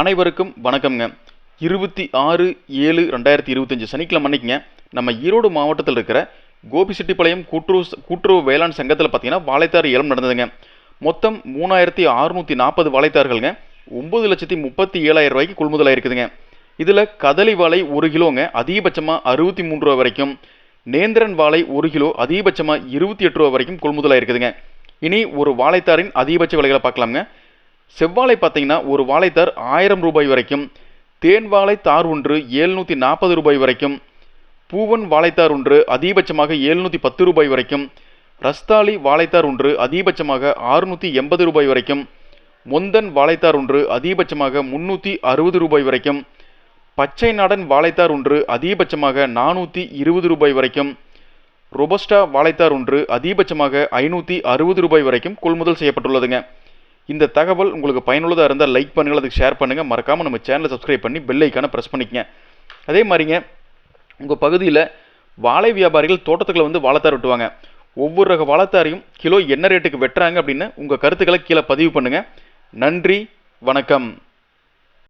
அனைவருக்கும் வணக்கம்ங்க. இருபத்தி ஆறு ஏழு ரெண்டாயிரத்தி இருபத்தஞ்சி சனிக்கிழமை அன்னைக்குங்க நம்ம ஈரோடு மாவட்டத்தில் இருக்கிற கோபிசெட்டிப்பாளையம் கூட்டுறவு கூட்டுறவு வேளாண் சங்கத்தில் பார்த்தீங்கன்னா வாழைத்தார் ஏலம் நடந்ததுங்க. மொத்தம் மூணாயிரத்தி அறுநூற்றி நாற்பது வாழைத்தார்களுங்க. ஒம்பது லட்சத்தி முப்பத்தி ஏழாயிரம் ரூபாய்க்கு கொள்முதலாக இருக்குதுங்க. இதில் கதலி வாழை ஒரு கிலோங்க அதிகபட்சமாக அறுபத்தி மூணு ரூபா வரைக்கும். நேந்திரன் வாழை ஒரு கிலோ அதிகபட்சமாக இருபத்தி எட்டு ரூபா வரைக்கும் கொள்முதலாக இருக்குதுங்க. இனி ஒரு வாழைத்தாரின் அதிகபட்ச விலைகளை பார்க்கலாம்ங்க. செவ்வாழை பார்த்தீங்கன்னா ஒரு வாழைத்தார் ஆயிரம் ரூபாய் வரைக்கும் தேன் வாழை தார் ஒன்று ஏழ்நூற்றி நாற்பது ரூபாய் வரைக்கும் பூவன் வாழைத்தார் ஒன்று அதிகபட்சமாக ஏழ்நூற்றி பத்து ரூபாய் வரைக்கும் ரஸ்தாளி வாழைத்தார் ஒன்று அதிகபட்சமாக ஆறுநூற்றி எண்பது ரூபாய் வரைக்கும் மொந்தன் வாழைத்தார் ஒன்று அதிகபட்சமாக முந்நூற்றி அறுபது ரூபாய் வரைக்கும் பச்சை நாடன் வாழைத்தார் ஒன்று அதிகபட்சமாக நானூற்றி இருபது ரூபாய் வரைக்கும் ரொபஸ்டா வாழைத்தார் ஒன்று அதிகபட்சமாக ஐநூற்றி அறுபது ரூபாய் வரைக்கும் கொள்முதல் செய்யப்பட்டுள்ளதுங்க. இந்த தகவல் உங்களுக்கு பயனுள்ளதாக இருந்தால் லைக் பண்ணுங்கள் அதுக்கு ஷேர் பண்ணுங்கள் மறக்காமல் நம்ம சேனலை சப்ஸ்கிரைப் பண்ணி பெல் ப்ரெஸ் பண்ணிக்கங்க. அதே மாதிரிங்க உங்கள் பகுதியில் வாழை வியாபாரிகள் தோட்டத்துக்குள்ள வந்து வாழைத்தார் வெட்டுவாங்க. ஒவ்வொரு ரக வாழைத்தாரையும் கிலோ என்ன ரேட்டுக்கு வெட்டுறாங்க அப்படின்னு உங்கள் கருத்துக்களை கீழே பதிவு பண்ணுங்கள் நன்றி வணக்கம்.